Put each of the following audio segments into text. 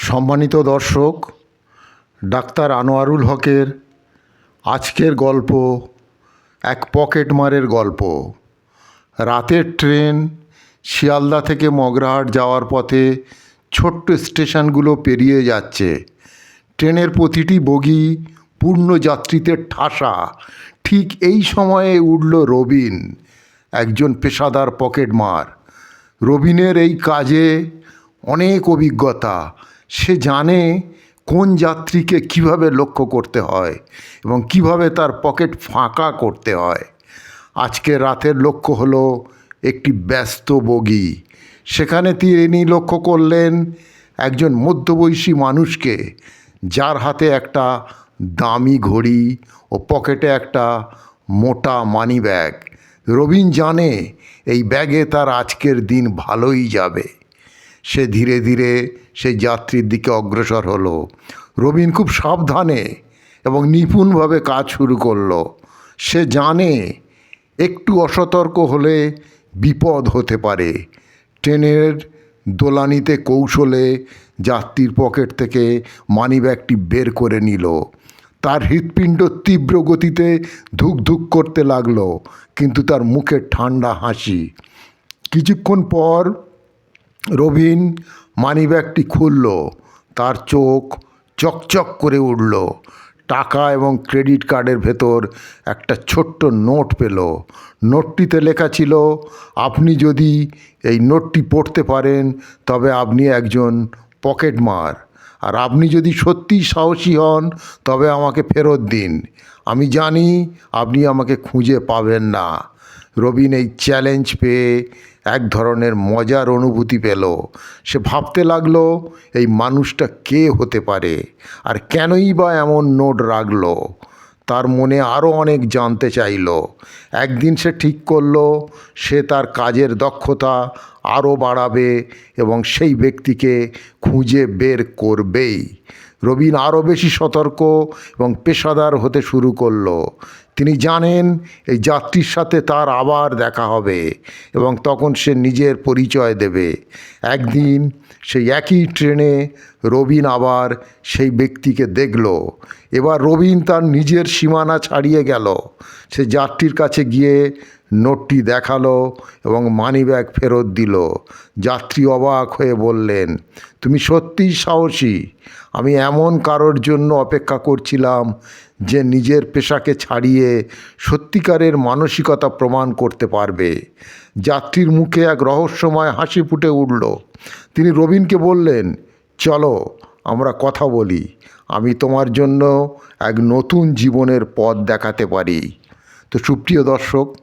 সম্মানিত দর্শক, ডাক্তার আনোয়ারুল হকের আজকের গল্প, এক পকেটমারের গল্প। রাতের ট্রেন শিয়ালদা থেকে মগরাহাট যাওয়ার পথে ছোট্ট স্টেশনগুলো পেরিয়ে যাচ্ছে। ট্রেনের প্রতিটি বগি পূর্ণ যাত্রীতে ঠাসা। ঠিক এই সময়ে উঠল রবিন, একজন পেশাদার পকেটমার রবিনের এই কাজে অনেক অভিজ্ঞতা সে জানে কোন যাত্রীকে কীভাবে লক্ষ্য করতে হয় এবং কীভাবে তার পকেট ফাঁকা করতে হয়। আজকে রাতের লক্ষ্য হলো একটি ব্যস্ত বগি। সেখানে তিনি লক্ষ্য করলেন একজন মধ্যবয়সী মানুষকে যার হাতে একটা দামি ঘড়ি ও পকেটে একটা মোটা মানি ব্যাগ রবিন জানে এই ব্যাগে তার আজকের দিন ভালোই যাবে। সে ধীরে ধীরে সেই যাত্রীর দিকে অগ্রসর হলো। রবিন খুব সাবধানে এবং নিপুণভাবে কাজ শুরু করল। সে জানে একটু অসতর্ক হলে বিপদ হতে পারে। ট্রেনের দোলানিতে কৌশলে যাত্রীর পকেট থেকে মানিব্যাগটি বের করে নিল। তার হৃৎপিণ্ড তীব্র গতিতে ধুক ধুক করতে লাগল, কিন্তু তার মুখে ঠান্ডা হাসি। কিছুক্ষণ পর রবিন মানিব্যাগটি খুলল, তার চোখ চকচক করে উঠল। টাকা এবং ক্রেডিট কার্ডের ভেতর একটা ছোট্ট নোট পেল। নোটটিতে লেখা ছিল, আপনি যদি এই নোটটি পড়তে পারেন, তবে আপনি একজন পকেটমার আর আপনি যদি সত্যিই সাহসী হন, তবে আমাকে ফেরত দিন। আমি জানি আপনি আমাকে খুঁজে পাবেন না। রবিন এই চ্যালেঞ্জ পেয়ে এক ধরনের মজার অনুভূতি পেল। সে ভাবতে লাগল, এই মানুষটা কে হতে পারে আর কেনই বা এমন নোট রাখল? তার মনে আরও অনেক জানতে চাইল। একদিন সে ঠিক করল, সে তার কাজের দক্ষতা আরও বাড়াবে এবং সেই ব্যক্তিকে খুঁজে বের করবেই। রবিন আরও বেশি সতর্ক এবং পেশাদার হতে শুরু করল। তিনি জানেন এই যাত্রীর সাথে তার আবার দেখা হবে এবং তখন সে নিজের পরিচয় দেবে। একদিন সেই একই ট্রেনে রবিন আবার সেই ব্যক্তিকে দেখল। এবার রবিন তার নিজের সীমানা ছাড়িয়ে গেল। সে যাত্রীর কাছে গিয়ে নোটটি দেখাল এবং মানিব্যাগ ফেরত দিল। যাত্রী অবাক হয়ে বললেন, তুমি সত্যিই সাহসী। আমি এমন কারোর জন্য অপেক্ষা করছিলাম যে নিজের পেশাকে ছাড়িয়ে সত্যিকারের মানসিকতা প্রমাণ করতে পারবে। যাত্রীর মুখে এক রহস্যময় হাসি ফুটে উঠল। তিনি রবিনকে বললেন, চলো, আমরা কথা বলি। আমি তোমার জন্য এক নতুন জীবনের পথ দেখাতে পারি। তো সুপ্রিয় দর্শক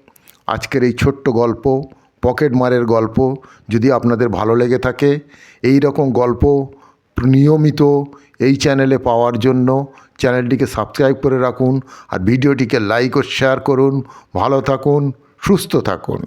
আজকের এই ছোট্ট গল্প, পকেট মারের গল্প, যদি আপনাদের ভালো লেগে থাকে, এই রকম গল্প নিয়মিত এই চ্যানেলে পাওয়ার জন্য চ্যানেলটিকে সাবস্ক্রাইব করে রাখুন আর ভিডিওটিকে লাইক ও শেয়ার করুন। ভালো থাকুন, সুস্থ থাকুন।